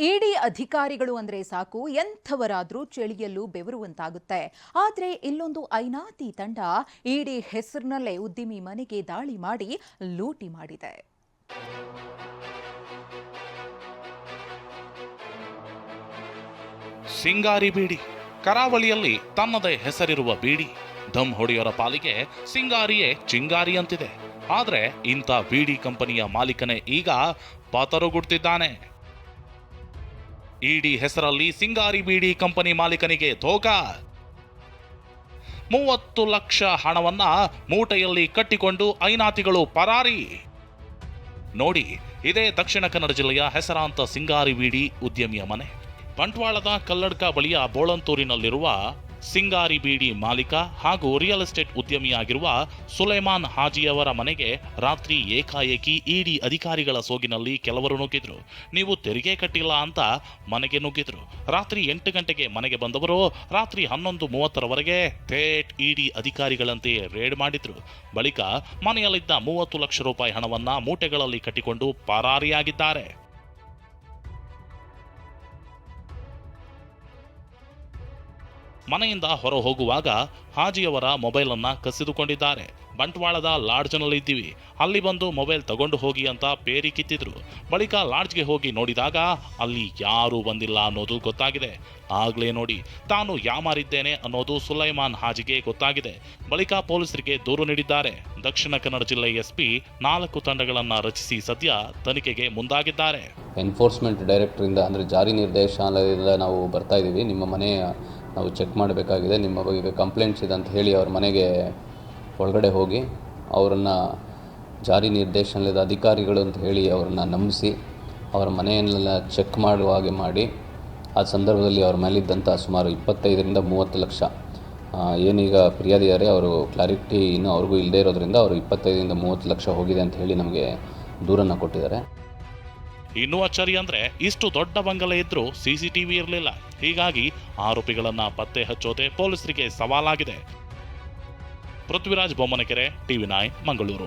ಇಡಿ ಅಧಿಕಾರಿಗಳು ಅಂದ್ರೆ ಸಾಕು, ಎಂಥವರಾದ್ರೂ ಚಳಿಯಲ್ಲೂ ಬೆವರುವಂತಾಗುತ್ತೆ. ಆದ್ರೆ ಇಲ್ಲೊಂದು ಐನಾತಿ ತಂಡ ಇಡಿ ಹೆಸರಿನಲ್ಲೇ ಉದ್ದಿಮಿ ಮನೆಗೆ ದಾಳಿ ಮಾಡಿ ಲೂಟಿ ಮಾಡಿದೆ. ಸಿಂಗಾರಿ ಬೀಡಿ. ಕರಾವಳಿಯಲ್ಲಿ ತನ್ನದೇ ಹೆಸರಿರುವ ಬೀಡಿ. ಧಮ್ ಹೊಡೆಯೋರ ಪಾಲಿಗೆ ಸಿಂಗಾರಿಯೇ ಚಿಂಗಾರಿ ಅಂತಿದೆ. ಆದ್ರೆ ಇಂಥ ಬೀಡಿ ಕಂಪನಿಯ ಮಾಲೀಕನೇ ಈಗ ಪಾತರುಗುಡ್ತಿದ್ದಾನೆ. ಇಡಿ ಹೆಸರಲ್ಲಿ ಸಿಂಗಾರಿ ಬೀಡಿ ಕಂಪನಿ ಮಾಲೀಕನಿಗೆ ಧೋಕಾ. ಮೂವತ್ತು ಲಕ್ಷ ಹಣವನ್ನ ಮೂಟೆಯಲ್ಲಿ ಕಟ್ಟಿಕೊಂಡು ಐನಾತಿಗಳು ಪರಾರಿ. ನೋಡಿ, ಇದೇ ದಕ್ಷಿಣ ಕನ್ನಡ ಜಿಲ್ಲೆಯ ಹೆಸರಾಂತ ಸಿಂಗಾರಿ ಬೀಡಿ ಉದ್ಯಮಿಯ ಮನೆ. ಬಂಟ್ವಾಳದ ಕಲ್ಲಡ್ಕ ಬಳಿಯ ಬೋಳಂತೂರಿನಲ್ಲಿರುವ ಸಿಂಗಾರಿ ಬೀಡಿ ಮಾಲೀಕ ಹಾಗೂ ರಿಯಲ್ ಎಸ್ಟೇಟ್ ಉದ್ಯಮಿಯಾಗಿರುವ ಸುಲೈಮಾನ್ ಹಾಜಿಯವರ ಮನೆಗೆ ರಾತ್ರಿ ಏಕಾಏಕಿ ಇಡಿ ಅಧಿಕಾರಿಗಳ ಸೋಗಿನಲ್ಲಿ ಕೆಲವರು ನುಗ್ಗಿದ್ರು. ನೀವು ತೆರಿಗೆ ಕಟ್ಟಿಲ್ಲ ಅಂತ ಮನೆಗೆ ನುಗ್ಗಿದ್ರು. ರಾತ್ರಿ ಎಂಟು ಗಂಟೆಗೆ ಮನೆಗೆ ಬಂದವರು ರಾತ್ರಿ ಹನ್ನೊಂದು ಮೂವತ್ತರವರೆಗೆ ಥೇಟ್ ಇಡಿ ಅಧಿಕಾರಿಗಳಂತೆ ರೇಡ್ ಮಾಡಿದ್ರು. ಬಳಿಕ ಮನೆಯಲ್ಲಿದ್ದ ಮೂವತ್ತು ಲಕ್ಷ ರೂಪಾಯಿ ಹಣವನ್ನ ಮೂಟೆಗಳಲ್ಲಿ ಕಟ್ಟಿಕೊಂಡು ಪರಾರಿಯಾಗಿದ್ದಾರೆ. ಮನೆಯಿಂದ ಹೊರ ಹೋಗುವಾಗ ಹಾಜಿಯವರ ಮೊಬೈಲ್ ಅನ್ನ ಕಸಿದುಕೊಂಡಿದ್ದಾರೆ. ಬಂಟ್ವಾಳದ ಲಾಡ್ಜ್ನಲ್ಲಿದ್ದೀವಿ ಅಲ್ಲಿ ಬಂದು ಮೊಬೈಲ್ ತಗೊಂಡು ಹೋಗಿ ಅಂತ ಪೇರಿ ಕಿತ್ತಿದ್ರು. ಬಳಿಕ ಲಾಡ್ಜ್ಗೆ ಹೋಗಿ ನೋಡಿದಾಗ ಅಲ್ಲಿ ಯಾರೂ ಬಂದಿಲ್ಲ ಅನ್ನೋದು ಗೊತ್ತಾಗಿದೆ. ಆಗ್ಲೇ ನೋಡಿ, ತಾನು ಯಾಮಾರಿದ್ದೇನೆ ಅನ್ನೋದು ಸುಲೈಮಾನ್ ಹಾಜಿಗೆ ಗೊತ್ತಾಗಿದೆ. ಬಳಿಕ ಪೊಲೀಸರಿಗೆ ದೂರು ನೀಡಿದ್ದಾರೆ. ದಕ್ಷಿಣ ಕನ್ನಡ ಜಿಲ್ಲೆ ಎಸ್ಪಿ ನಾಲ್ಕು ತಂಡಗಳನ್ನು ರಚಿಸಿ ಸದ್ಯ ತನಿಖೆಗೆ ಮುಂದಾಗಿದ್ದಾರೆ. ಎನ್ಫೋರ್ಸ್ಮೆಂಟ್ ಡೈರೆಕ್ಟ್ರಿಂದ ಅಂದರೆ ಜಾರಿ ನಿರ್ದೇಶನಾಲಯದಿಂದ ನಾವು ಬರ್ತಾ ಇದ್ದೀವಿ. ನಿಮ್ಮ ಮನೆ ನಾವು ಚೆಕ್ ಮಾಡಬೇಕಾಗಿದೆ. ನಿಮ್ಮ ಬಗ್ಗೆ ಕಂಪ್ಲೇಂಟ್ಸ್ ಇದೆ ಅಂತ ಹೇಳಿ ಅವ್ರ ಮನೆಗೆ ಒಳಗಡೆ ಹೋಗಿ ಅವರನ್ನು ಜಾರಿ ನಿರ್ದೇಶನಾಲಯದ ಅಧಿಕಾರಿಗಳು ಅಂತ ಹೇಳಿ ಅವರನ್ನು ನಂಬಿಸಿ ಅವರ ಮನೆಯನ್ನೆಲ್ಲ ಚೆಕ್ ಮಾಡುವ ಹಾಗೆ ಮಾಡಿ ಆ ಸಂದರ್ಭದಲ್ಲಿ ಅವ್ರ ಮೇಲಿದ್ದಂಥ ಸುಮಾರು ಇಪ್ಪತ್ತೈದರಿಂದ ಮೂವತ್ತು ಲಕ್ಷ. ಏನೀಗ ಫಿರ್ಯಾದಿದ್ದಾರೆ ಅವರು ಕ್ಲಾರಿಟಿ ಇನ್ನೂ ಅವ್ರಿಗೂ ಇಲ್ಲದೇ ಇರೋದ್ರಿಂದ ಅವರು ಇಪ್ಪತ್ತೈದರಿಂದ ಮೂವತ್ತು ಲಕ್ಷ ಹೋಗಿದೆ ಅಂತ ಹೇಳಿ ನಮಗೆ ದೂರನ್ನು ಕೊಟ್ಟಿದ್ದಾರೆ. ಇನ್ನೂ ಅಚ್ಚರಿ ಅಂದರೆ ಇಷ್ಟು ದೊಡ್ಡ ಬಂಗಲೆ ಇದ್ದರೂ ಸಿಸಿಟಿವಿ ಇರಲಿಲ್ಲ. ಹೀಗಾಗಿ ಆರೋಪಿಗಳನ್ನ ಪತ್ತೆ ಹಚ್ಚೋದೆ ಪೊಲೀಸರಿಗೆ ಸವಾಲಾಗಿದೆ. Prithviraj Bommanakere TV nine Mangaluru.